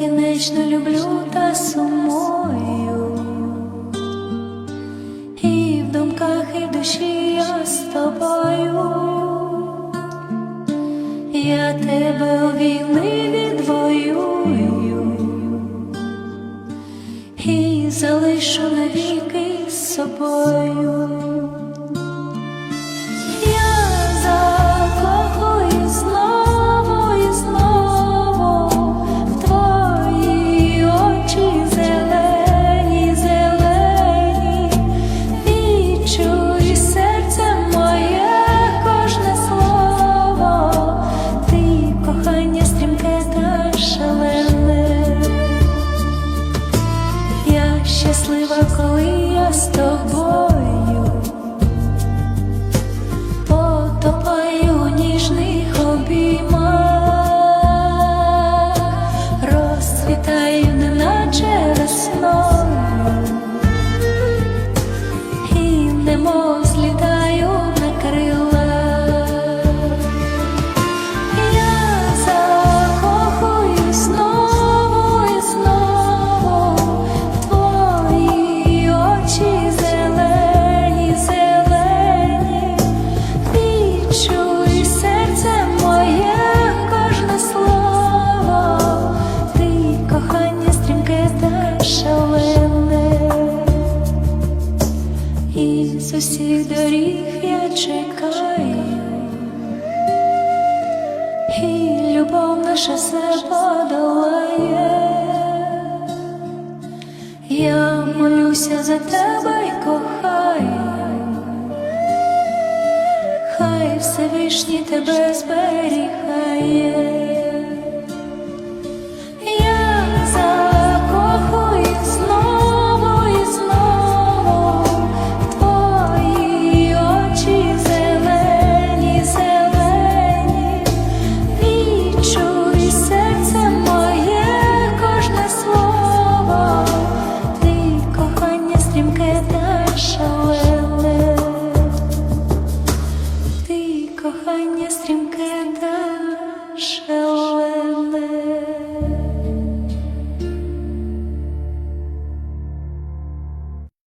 вічно люблю та сумую, і в думках, і в душі я з тобою. Я тебе у війни відвоюю і залишу навіки з собою. Розцвітаю, неначе весною, і злітаю з усіх доріг я чекаю. І любов наша все подолає. Я молюся за тебе й кохаю, хай Всевишній тебе зберігає. ракета ти кохання стрімке да шалена.